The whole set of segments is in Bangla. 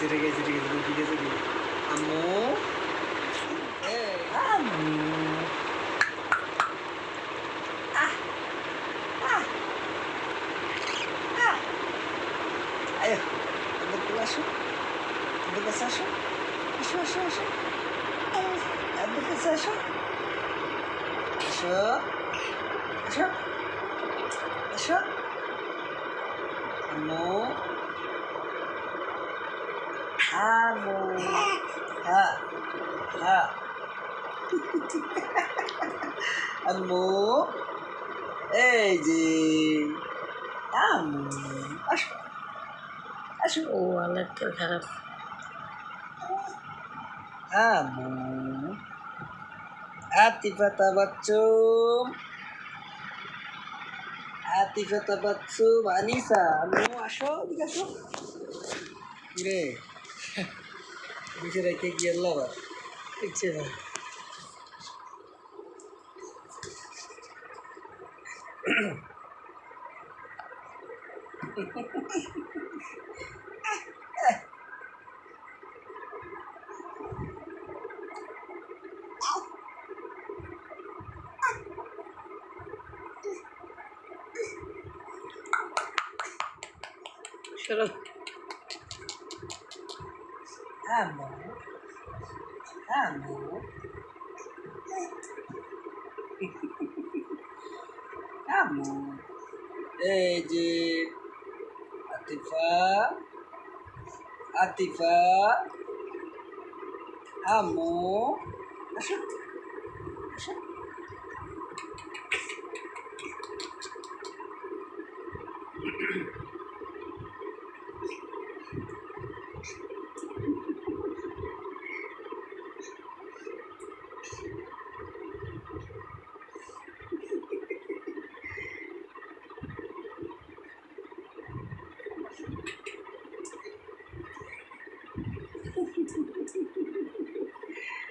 গেছে রে গেছে রে গেছে ঠিক আছে কি আম্মু আসো আমাদের কাছে আসো আসো আসো আসো আমাদের কাছে আসো আসো আসো আসো আম্মু হ্যাঁ হ্যাঁ আম্মু এই যে আম্মু আসো আসো ও আলাদা খারাপ আম্মু আতিফা তাবাচ্চুম আতিফা তাবাচ্চুম আনিসা আম্মু আসো এদিকে আসো কিরে बीच रहते कि चलो। amor, amor. amor. É de ativar, ativar, amor. Achei. Achei. フフフフフフフフ。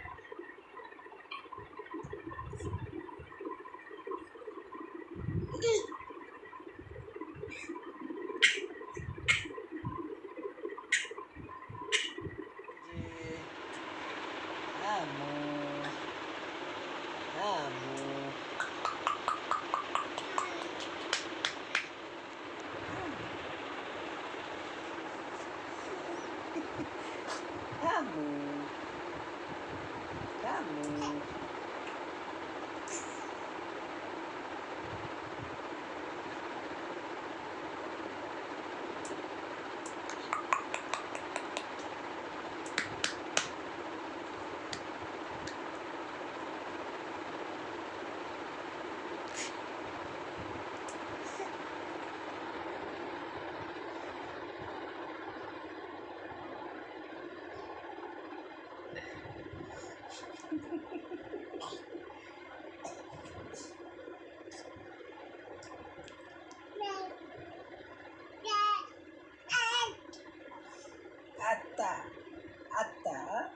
Atta.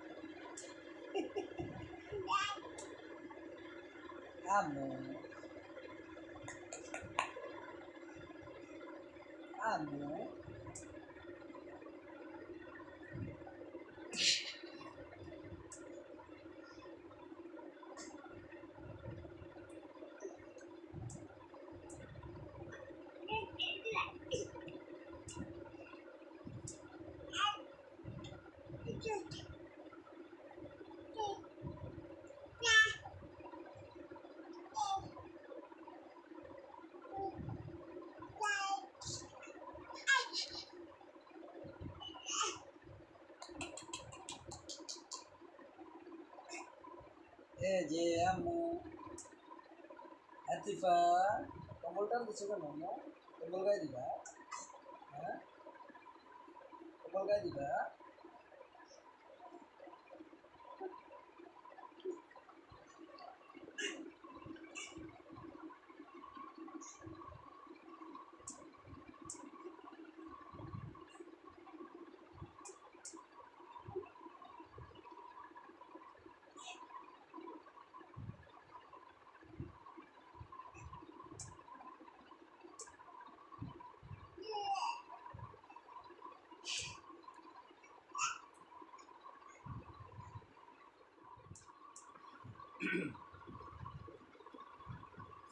Amor. Amor. AJM Hatifa computer किसी को नाम कंप्यूटर का दिखा कंप्यूटर का दिखा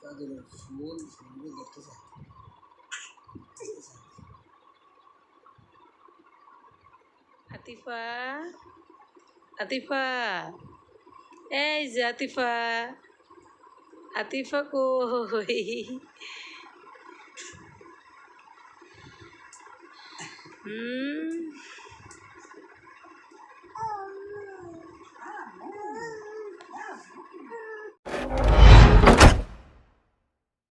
Sadece full şimdi yaptı zaten. Atifa Atifa এই যে আতিফা